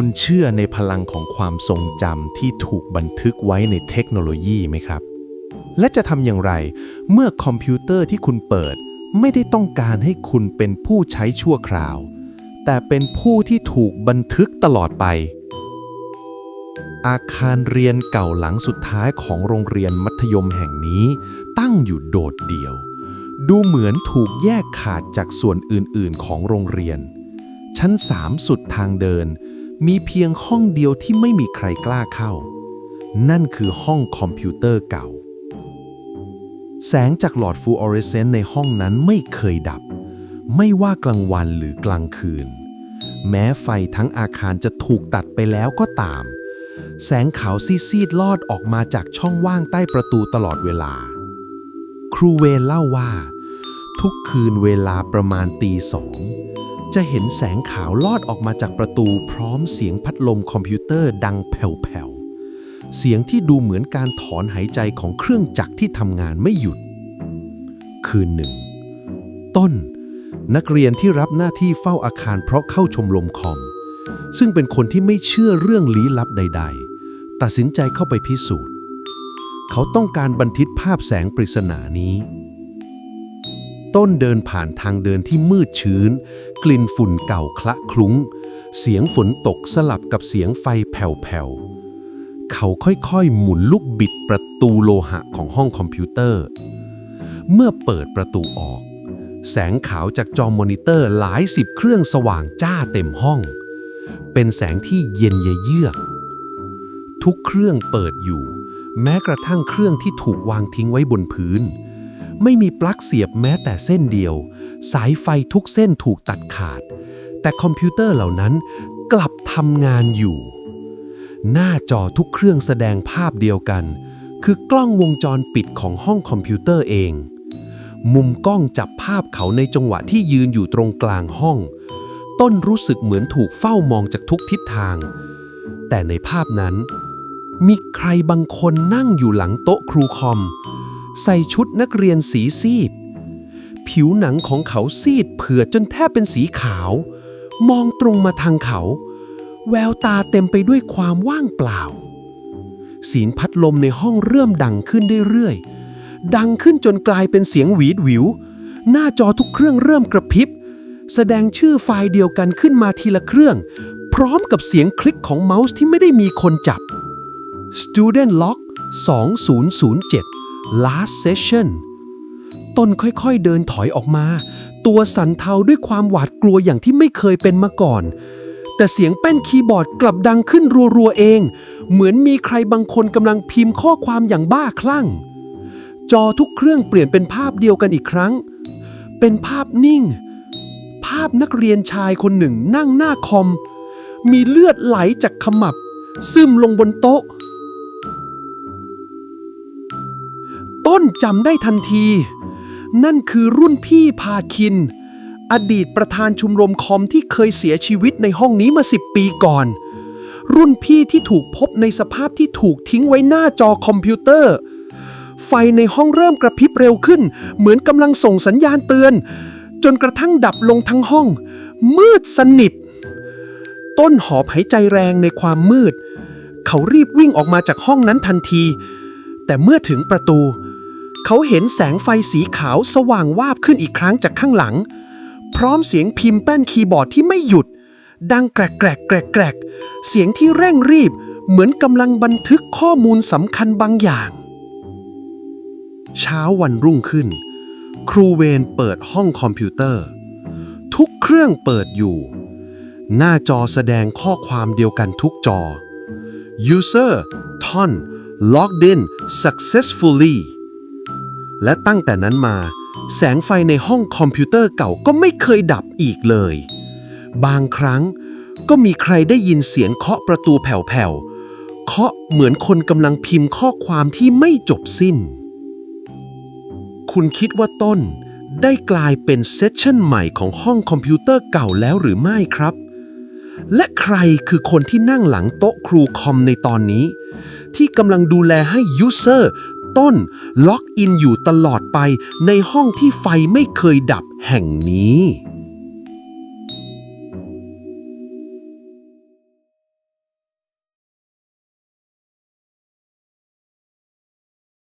คุณเชื่อในพลังของความทรงจำที่ถูกบันทึกไว้ในเทคโนโลยีไหมครับ และจะทำอย่างไร เมื่อคอมพิวเตอร์ที่คุณเปิด ไม่ได้ต้องการให้คุณเป็นผู้ใช้ชั่วคราว แต่เป็นผู้ที่ถูกบันทึกตลอดไป อาคารเรียนเก่าหลังสุดท้ายของโรงเรียนมัธยมแห่งนี้ ตั้งอยู่โดดเดี่ยว ดูเหมือนถูกแยกขาดจากส่วนอื่นๆ ของโรงเรียน ชั้นสามสุดทางเดิน มีเพียงห้องเดียวที่ไม่มีใครกล้าเข้า นั่นคือห้องคอมพิวเตอร์เก่า แสงจากหลอดฟลูออเรสเซนต์ในห้องนั้นไม่เคยดับ ไม่ว่ากลางวันหรือกลางคืน แม้ไฟทั้งอาคารจะถูกตัดไปแล้วก็ตาม แสงขาวซีดๆลอดออกมาจากช่องว่างใต้ประตูตลอดเวลา ครูเวนเล่าว่า ทุกคืนเวลาประมาณตีสอง จะเห็นแสงขาวลอดออกมาจากประตูพร้อมเสียงพัดลมคอมพิวเตอร์ดังแผ่วๆ เสียงที่ดูเหมือนการถอนหายใจของเครื่องจักรที่ทำงานไม่หยุด คืนหนึ่ง ต้น นักเรียนที่รับหน้าที่เฝ้าอาคารเพราะเข้าชมรมคอม ซึ่งเป็นคนที่ไม่เชื่อเรื่องลี้ลับใด ๆ ตัดสินใจเข้าไปพิสูจน์ เขาต้องการบันทึกภาพแสงปริศนานี้ ต้นเดินผ่านทางเดินที่มืดชื้น กลิ่นฝุ่นเก่าคละคลุ้ง เสียงฝนตกสลับกับเสียงไฟแผ่วๆ เขาค่อยๆ หมุนลูกบิดประตูโลหะของห้องคอมพิวเตอร์ เมื่อเปิดประตูออก แสงขาวจากจอมอนิเตอร์หลายสิบเครื่องสว่างจ้าเต็มห้อง เป็นแสงที่เย็นเยือก ทุกเครื่องเปิดอยู่ แม้กระทั่งเครื่องที่ถูกวางทิ้งไว้บนพื้น ไม่มีปลั๊กเสียบแม้แต่เส้นเดียว สายไฟทุกเส้นถูกตัดขาด แต่คอมพิวเตอร์เหล่านั้นกลับทำงานอยู่ หน้าจอทุกเครื่องแสดงภาพเดียวกัน คือกล้องวงจรปิดของห้องคอมพิวเตอร์เอง มุมกล้องจับภาพเขาในจังหวะที่ยืนอยู่ตรงกลางห้อง ต้นรู้สึกเหมือนถูกเฝ้ามองจากทุกทิศทาง แต่ในภาพนั้น มีใครบางคนนั่งอยู่หลังโต๊ะครูคอม ใส่ชุดนักเรียนสีซีด ผิวหนังของเขาซีดเผือดจนแทบเป็นสีขาว มองตรงมาทางเขา แววตาเต็มไปด้วยความว่างเปล่าสีนพัดลมในห้องเริ่มดังขึ้นเรื่อยๆ ดังขึ้นจนกลายเป็นเสียงหวีดหวิว หน้าจอทุกเครื่องเริ่มกระพริบ แสดงชื่อไฟล์เดียวกันขึ้นมาทีละเครื่อง พร้อมกับเสียงคลิกของเมาส์ที่ไม่ได้มีคนจับ Student Log 2007 Last Session ตนค่อยๆเดินถอยออกมา ตัวสั่นเทาด้วยความหวาดกลัวอย่างที่ไม่เคยเป็นมาก่อน แต่เสียงแป้นคีย์บอร์ดกลับดังขึ้นรัวๆเอง เหมือนมีใครบางคนกำลังพิมพ์ข้อความอย่างบ้าคลั่ง จอทุกเครื่องเปลี่ยนเป็นภาพเดียวกันอีกครั้ง เป็นภาพนิ่ง ภาพนักเรียนชายคนหนึ่งนั่งหน้าคอม มีเลือดไหลจากขมับ ซึมลงบนโต๊ะ ต้นจำได้ทันที นั่นคือรุ่นพี่พาคิน อดีตประธานชุมรมคอมที่เคยเสียชีวิตในห้องนี้มาสิบปีก่อน รุ่นพี่ที่ถูกพบในสภาพที่ถูกทิ้งไว้หน้าจอคอมพิวเตอร์ ไฟในห้องเริ่มกระพริบเร็วขึ้น เหมือนกำลังส่งสัญญาณเตือน จนกระทั่งดับลงทั้งห้อง มืดสนิท ต้นหอบหายใจแรงในความมืด เขารีบวิ่งออกมาจากห้องนั้นทันทีแต่เมื่อถึงประตู เขาเห็นแสงไฟสีขาวสว่างวาบขึ้นอีกครั้งจากข้างหลัง พร้อมเสียงพิมพ์แป้นคีย์บอร์ดที่ไม่หยุด ดังแกรกแกรกแกรกแกรกเสียงที่เร่งรีบ เหมือนกำลังบันทึกข้อมูลสำคัญบางอย่าง เช้าวันรุ่งขึ้น ครูเวนเปิดห้องคอมพิวเตอร์ ทุกเครื่องเปิดอยู่ หน้าจอแสดงข้อความเดียวกันทุกจอ User Ton logged in successfully และตั้งแต่นั้นมา แสงไฟในห้องคอมพิวเตอร์เก่าก็ไม่เคยดับอีกเลย บางครั้งก็มีใครได้ยินเสียงเคาะประตูแผ่วๆ เคาะเหมือนคนกำลังพิมพ์ข้อความที่ไม่จบสิ้น คุณคิดว่าต้นได้กลายเป็นเซสชันใหม่ของห้องคอมพิวเตอร์เก่าแล้วหรือไม่ครับ และใครคือคนที่นั่งหลังโต๊ะครูคอมในตอนนี้ ที่กำลังดูแลให้ยูเซอร์ ต้น ล็อกอินอยู่ตลอดไปในห้องที่ไฟไม่เคยดับแห่งนี้